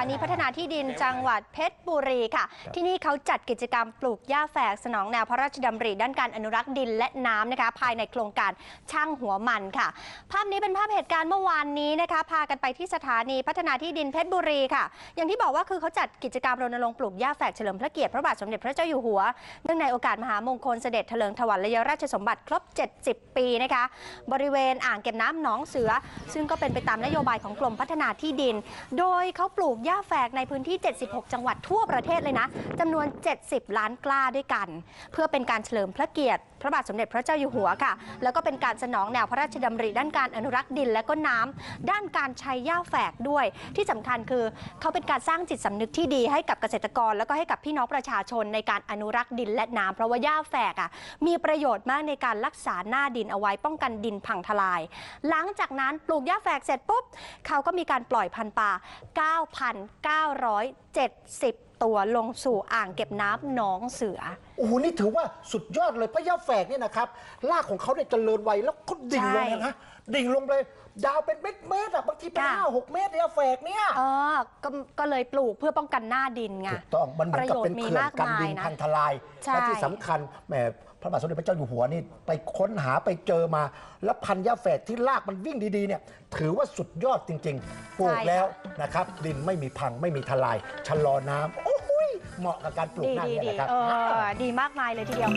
ดินจังหวัดเพชรบุรีค่ะ ที่นี่เขาจัดกิจกรรมปลูกหญ้าแฝกสนองแนวพระราชดำริด้านการอนุรักษ์ดินและน้ำนะคะ ภายในโครงการช่างหัวมันค่ะ ภาพนี้เป็นภาพเหตุการณ์เมื่อวานนี้นะคะ พากันไปที่สถานีพัฒนาที่ดินเพชรบุรีค่ะ อย่างที่บอกว่าคือเขาจัดกิจกรรมรณรงค์ปลูกหญ้าแฝกเฉลิมพระเกียรติพระบาทสมเด็จพระเจ้าอยู่หัวเนื่องในโอกาสมหามงคลเสด็จเถลิงถวัลยราชสมบัติครบ 70 ปีนะคะ บริเวณอ่างเก็บน้ำหนองเสือ ซึ่งก็เป็นไปตามนโยบายของกรมพัฒนาที่ดิน โดยเขาปลูกหญ้าญ้าแฝกในพื้นที่ 76 จังหวัดทั่วประเทศเลยนะจำนวน 70 ล้านกล้าด้วยกัน เพื่อเป็นการเฉลิมพระเกียรติ พระบาทสมเด็จพระเจ้าอยู่หัวค่ะ แล้วก็เป็นการสนองแนวพระราชดำริด้านการอนุรักษ์ดินและก็น้ำด้านการใช้หญ้าแฝกด้วย ที่สำคัญคือเขาเป็นการสร้างจิตสำนึกที่ดีให้กับเกษตรกร แล้วก็ให้กับพี่น้องประชาชนในการอนุรักษ์ดินและน้ำเพราะว่าหญ้าแฝกอะมีประโยชน์มากในการรักษาหน้าดินเอาไว้ป้องกันดินพังทลาย หลังจากนั้นปลูกหญ้าแฝกเสร็จปุ๊บเขาก็มีการปล่อยพันธุ์ปลา9,970 ตัวลงสู่อ่างเก็บน้ำหนองเสือ โอ้โหนี่ถือว่าสุดยอดเลยพระยาแฝกเนี่ยนะครับรากของเขาเนี่ยเจริญไวแล้วก็ดิ่งลงเลยนะดิ่งลงเลยยาวเป็นเม็ดเมตรอะบางทีเป็นค่ะ ห้าหกเมตรเนี่ยแฝกเนี่ย เออก็ก็เลยปลูกเพื่อป้องกันหน้าดินไงถูกต้อง มันเหมือนกับเป็นประโยชน์มีเขื่อนมากกันมายดินนะ พังทลาย ใช่ และที่สำคัญแหมพระบาทสมเด็จพระเจ้าอยู่หัวนี่ไปค้นหาไปเจอมา แล้วพันธุ์ยาแฝกที่รากมันวิ่งดีๆเนี่ยถือว่าสุดยอดจริงๆปลูกแล้วนะครับ ดินไม่มีพังไม่มีทลาย ชะลอน้ำโอ้โหย เหมาะกับการปลูกดีหน้าดีเนี่ยดีนะครับ เออดีมากมายเลยทีเดียว